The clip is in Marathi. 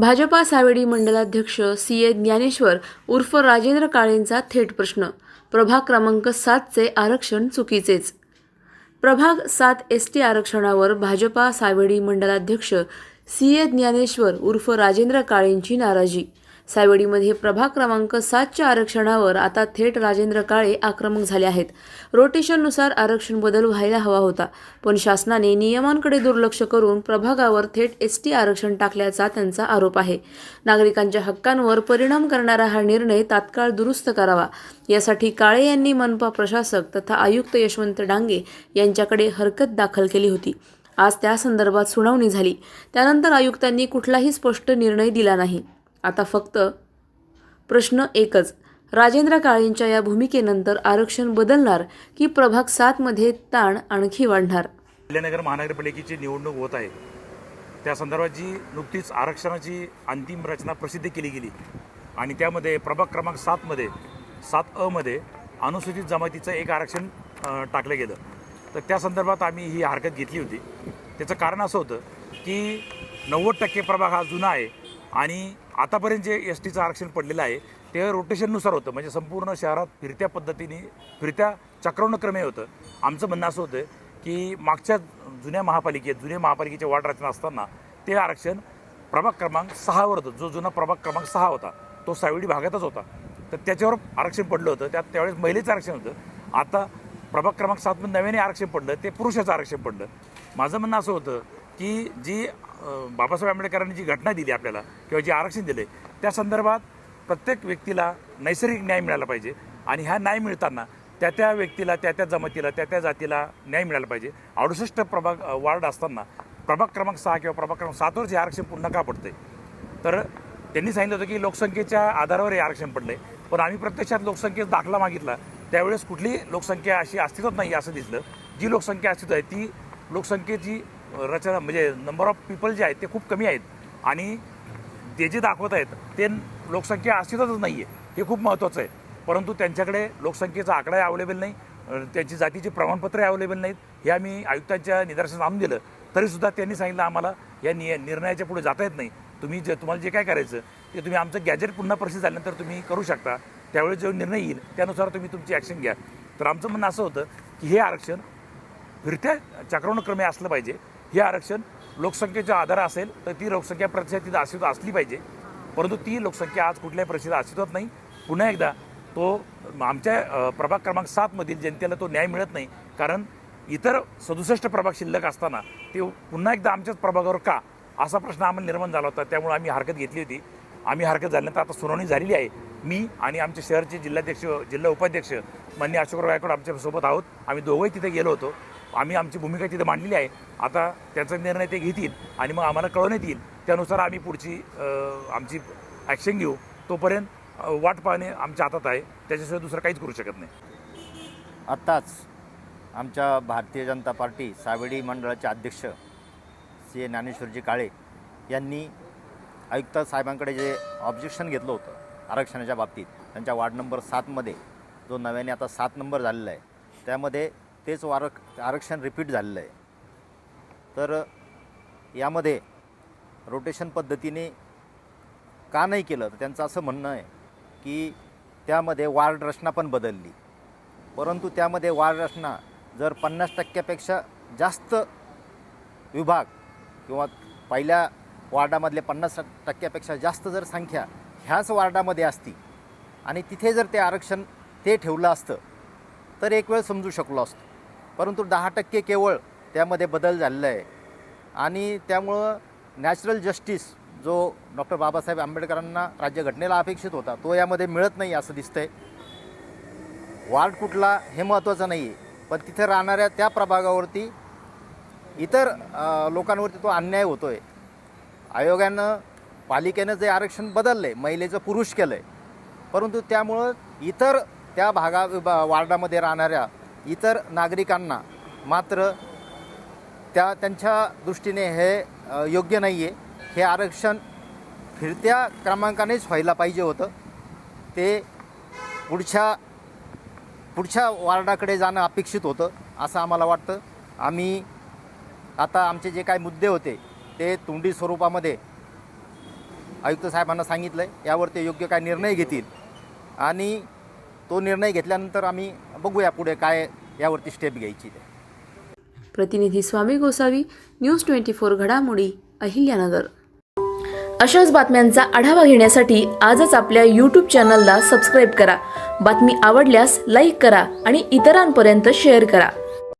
भाजपा सावेडी मंडलाध्यक्ष सी ए ज्ञानेश्वर उर्फ राजेंद्र काळेंचा थेट प्रश्न. प्रभाग क्रमांक सातचे आरक्षण चुकीचेच. प्रभाग सात एस टी आरक्षणावर भाजपा सावेडी मंडलाध्यक्ष सी ए ज्ञानेश्वर उर्फ राजेंद्र काळेंची नाराजी. सावेडीमध्ये प्रभाग क्रमांक सातच्या आरक्षणावर आता थेट राजेंद्र काळे आक्रमक झाले आहेत. रोटेशननुसार आरक्षण बदल व्हायला हवा होता पण शासनाने नियमांकडे दुर्लक्ष करून प्रभागावर थेट एस टी आरक्षण टाकल्याचा त्यांचा आरोप आहे. नागरिकांच्या हक्कांवर परिणाम करणारा हा निर्णय तात्काळ दुरुस्त करावा. यासाठी काळे यांनी मनपा प्रशासक तथा आयुक्त यशवंत डांगे यांच्याकडे हरकत दाखल केली होती. आज त्या संदर्भात सुनावणी झाली. त्यानंतर आयुक्तांनी कुठलाही स्पष्ट निर्णय दिला नाही. आता फक्त प्रश्न एकच. राजेंद्र काळेंच्या या भूमिकेनंतर आरक्षण बदलणार की प्रभाग सातमध्ये ताण आणखी वाढणार? अहिल्यानगर महानगरपालिकेची निवडणूक होत आहे. त्या संदर्भात जी नुकतीच आरक्षणाची अंतिम रचना प्रसिद्ध केली गेली आणि त्यामध्ये प्रभाग क्रमांक सातमध्ये सात अमध्ये अनुसूचित जमातीचं एक आरक्षण टाकलं गेलं. तर त्या संदर्भात आम्ही ही हरकत घेतली होती. त्याचं कारण असं होतं की नव्वद टक्के प्रभाग हा जुना आहे आणि आतापर्यंत जे एस टीचं आरक्षण पडलेलं आहे ते रोटेशननुसार होतं. म्हणजे संपूर्ण शहरात फिरत्या पद्धतीने फिरत्या चक्रवणक्रमे होतं. आमचं म्हणणं असं होतं की मागच्या जुन्या महापालिकेत जुन्या महापालिकेच्या वार्ड रचना असताना ते आरक्षण प्रभाग क्रमांक सहावर होतं. जो जुना प्रभाग क्रमांक सहा होता तो सावडी भागातच होता. तर त्याच्यावर आरक्षण पडलं होतं. त्यात त्यावेळेस महिलेचं आरक्षण होतं. आता प्रभाग क्रमांक सातमध्ये नव्याने आरक्षण पडलं ते पुरुषाचं आरक्षण पडलं. माझं म्हणणं असं होतं की जी बाबासाहेब आंबेडकरांनी जी घटना दिली आपल्याला किंवा जे आरक्षण दिले त्या संदर्भात प्रत्येक व्यक्तीला नैसर्गिक न्याय मिळाला पाहिजे. आणि ह्या न्याय मिळताना त्या त्या व्यक्तीला त्या त्या जमातीला त्या त्या जातीला न्याय मिळाला पाहिजे. अडुसष्ट प्रभाग वार्ड असताना प्रभाग क्रमांक सहा किंवा प्रभाग क्रमांक सातवर जे आरक्षण पुन्हा का पडते तर त्यांनी सांगितलं होतं की लोकसंख्येच्या आधारावर हे आरक्षण पडले पण आम्ही प्रत्यक्षात लोकसंख्येचा दाखला मागितला. त्यावेळेस कुठली लोकसंख्या अशी अस्तित्वात नाही असं दिसलं. जी लोकसंख्या अस्तित्व आहे ती लोकसंख्येची रचना म्हणजे नंबर ऑफ पीपल जे आहेत ते खूप कमी आहेत. आणि ते जे दाखवत आहेत ते लोकसंख्या अस्तित्वातच नाही आहे हे खूप महत्त्वाचं आहे. परंतु त्यांच्याकडे लोकसंख्येचा आकडाही अवेलेबल नाही. त्यांची जातीची प्रमाणपत्रही अवेलेबल नाहीत. हे आम्ही आयुक्तांच्या निदर्शनास आणून दिलं. तरीसुद्धा त्यांनी सांगितलं आम्हाला या नि निर्णयाच्या पुढे जाता येत नाही. तुम्ही जे तुम्हाला जे काय करायचं ते तुम्ही आमचं गॅजेट पुन्हा प्रसिद्ध झाल्यानंतर तुम्ही करू शकता. त्यावेळेस जो निर्णय येईल त्यानुसार तुम्ही तुमची ॲक्शन घ्या. तर आमचं म्हणणं असं होतं की हे आरक्षण फिरत्या चक्रवणक्रमे असलं पाहिजे. हे आरक्षण लोकसंख्येच्या आधार असेल तर ती लोकसंख्या प्रतिशत तिथं अस्तित्वात असली पाहिजे. परंतु ती लोकसंख्या आज कुठल्याही परिस्थितीत अस्तित्वात नाही. पुन्हा एकदा तो आमच्या प्रभाग क्रमांक सातमधील जनतेला तो न्याय मिळत नाही. कारण इतर सदुसष्ट प्रभाग शिल्लक असताना ते पुन्हा एकदा आमच्याच प्रभागावर का? असा प्रश्न आम्हाला निर्माण झाला होता. त्यामुळे आम्ही हरकत घेतली होती. आम्ही हरकत झाल्यानंतर आता सुनावणी झालेली आहे. मी आणि आमचे शहरचे जिल्हाध्यक्ष जिल्हा उपाध्यक्ष मान्य अशोकराव गायकवाड आमच्यासोबत आहोत. आम्ही दोघंही तिथे गेलो होतो. आम्ही आमची भूमिका तिथे मांडलेली आहे. आता त्याचा निर्णय ते घेतील आणि मग आम्हाला कळवण्यात येईल. त्यानुसार आम्ही पुढची आमची ॲक्शन घेऊ. तोपर्यंत वाट पाहणे आमच्या हातात आहे. त्याच्याशिवाय दुसरं काहीच करू शकत नाही. आत्ताच आमच्या भारतीय जनता पार्टी सावेडी मंडळाचे अध्यक्ष सी ए ज्ञानेश्वरजी काळे यांनी आयुक्त साहेबांकडे जे ऑब्जेक्शन घेतलं होतं आरक्षणाच्या बाबतीत त्यांच्या वार्ड नंबर सातमध्ये जो नव्याने आता सात नंबर झालेला आहे त्यामध्ये तेच वारक आरक्षण रिपीट झालेलं आहे. तर यामध्ये रोटेशन पद्धतीने का नाही केलं? तर त्यांचं असं म्हणणं आहे की त्यामध्ये वार्ड रचना पण बदलली. परंतु त्यामध्ये वार्ड रचना जर पन्नास टक्क्यापेक्षा जास्त विभाग किंवा पहिल्या वार्डामधले पन्नास टक्क्यापेक्षा जास्त जर संख्या ह्याच वार्डामध्ये असती आणि तिथे जर ते आरक्षण ते ठेवलं असतं तर एक वेळ समजू शकलो असतो. परंतु दहा टक्के केवळ त्यामध्ये बदल झालेला आहे. आणि त्यामुळं नॅचरल जस्टिस जो डॉक्टर बाबासाहेब आंबेडकरांना राज्यघटनेला अपेक्षित होता तो यामध्ये मिळत नाही असं दिसतंय. वार्ड कुठला हे महत्त्वाचं नाही आहे पण तिथे राहणाऱ्या त्या प्रभागावरती इतर लोकांवरती तो अन्याय होतो आहे आयोगानं पालिकेनं जे आरक्षण बदललं आहे महिलेचं पुरुष केलं आहे परंतु त्यामुळं इतर त्या भागा वार्डामध्ये राहणाऱ्या इतर नागरिकांना मात्र त्या त्यांच्या दृष्टीने हे योग्य नाही आहे हे आरक्षण फिरत्या क्रमांकानेच व्हायला पाहिजे होतं. ते पुढच्या पुढच्या वार्डाकडे जाणं अपेक्षित होतं असं आम्हाला वाटतं. आम्ही आता आमचे जे काय मुद्दे होते ते तोंडी स्वरूपामध्ये आयुक्त साहेबांना सांगितलं आहे यावर ते योग्य काय निर्णय घेतील. आणि तो निर्णय घेतल्यानंतर आम्ही बघूया पुढे काय यावरती स्टेप घ्यायची ते. प्रतिनिधी Swami Gosavi news twenty four घडामोडी अहिल्यानगर. अशाच बातम्यांचा आढावा घेण्यासाठी आजच आपल्या यूट्यूब चॅनलला सबस्क्राईब करा. बातमी आवडल्यास लाईक करा आणि इतरांपर्यंत शेअर करा.